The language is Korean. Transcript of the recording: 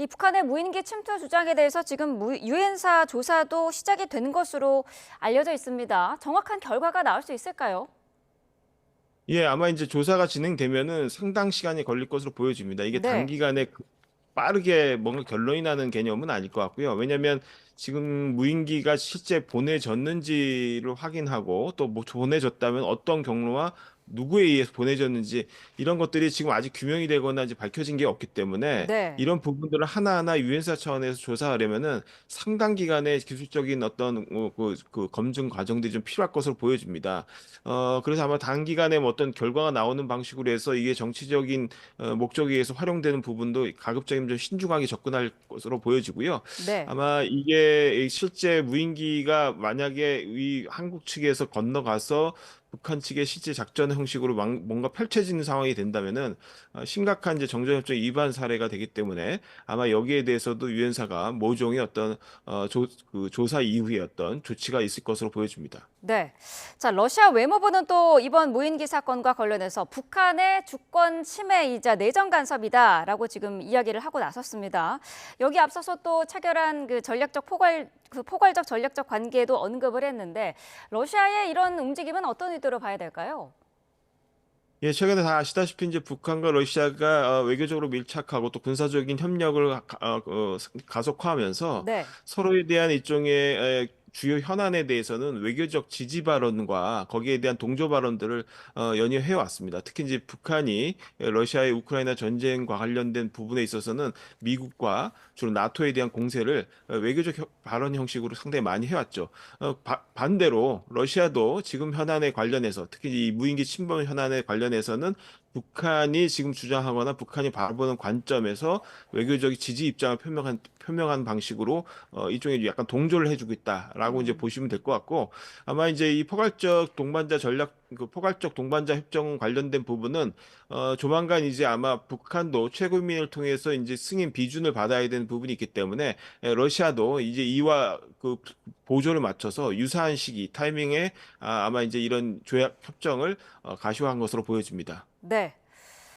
이 북한의 무인기 침투 주장에 대해서 지금 무- 유엔사 조사도 시작이 된 것으로 알려져 있습니다. 정확한 결과가 나올 수 있을까요? 예, 아마 이제 조사가 진행되면은 상당 시간이 걸릴 것으로 보여집니다. 이게 네. 단기간에 그- 빠르게 뭔가 결론이 나는 개념은 아닐 것 같고요. 왜냐하면 지금 무인기가 실제 보내졌는지를 확인하고 또 뭐 보내졌다면 어떤 경로와 누구에 의해서 보내졌는지 이런 것들이 지금 아직 규명이 되거나 이제 밝혀진 게 없기 때문에 네. 이런 부분들을 하나하나 유엔사 차원에서 조사하려면은 상당 기간의 기술적인 어떤 어, 그, 그 검증 과정들이 좀 필요할 것으로 보여집니다. 어, 그래서 아마 단기간에 뭐 어떤 결과가 나오는 방식으로 해서 이게 정치적인 어, 목적에 의해서 활용되는 부분도 가급적이면 좀 신중하게 접근할 것으로 보여지고요. 네. 아마 이게 실제 무인기가 만약에 이 한국 측에서 건너가서 북한 측의 실제 작전 형식으로 망- 뭔가 펼쳐지는 상황이 된다면은 어, 심각한 이제 정전협정 위반 사례가 되기 때문에 아마 여기에 대해서도 유엔사가 모종의 어떤 어, 조, 그 조사 이후에 어떤 조치가 있을 것으로 보여집니다. 네. 자, 러시아 외무부는 또 이번 무인기 사건과 관련해서 북한의 주권 침해이자 내정 간섭이다라고 지금 이야기를 하고 나섰습니다. 여기 앞서서 또 차결한 그 전략적 포괄 그 포괄적 전략적 관계도 언급을 했는데 러시아의 이런 움직임은 어떤 의도로 봐야 될까요? 예, 최근에 다 아시다시피 이제 북한과 러시아가 어, 외교적으로 밀착하고 또 군사적인 협력을 가, 어, 어, 가속화하면서 네. 서로에 대한 일종의 에, 주요 현안에 대해서는 외교적 지지 발언과 거기에 대한 동조 발언들을 어, 연이어 해왔습니다. 특히 이제 북한이 러시아의 우크라이나 전쟁과 관련된 부분에 있어서는 미국과 주로 나토에 대한 공세를 어, 외교적 혀- 발언 형식으로 상당히 많이 해왔죠. 어, 바- 반대로 러시아도 지금 현안에 관련해서 특히 이 무인기 침범 현안에 관련해서는 북한이 지금 주장하거나 북한이 바라보는 관점에서 외교적 지지 입장을 표명한 표명한 방식으로 어, 일종의 약간 동조를 해주고 있다 라고 이제 보시면 될 것 같고 아마 이제 이 포괄적 동반자 전략 그 포괄적 동반자 협정 관련된 부분은 어, 조만간 이제 아마 북한도 최고위원회를 통해서 이제 승인 비준을 받아야 되는 부분이 있기 때문에 에, 러시아도 이제 이와 그 보조를 맞춰서 유사한 시기 타이밍에 아, 아마 이제 이런 조약 협정을 어, 가시화한 것으로 보여집니다. 네.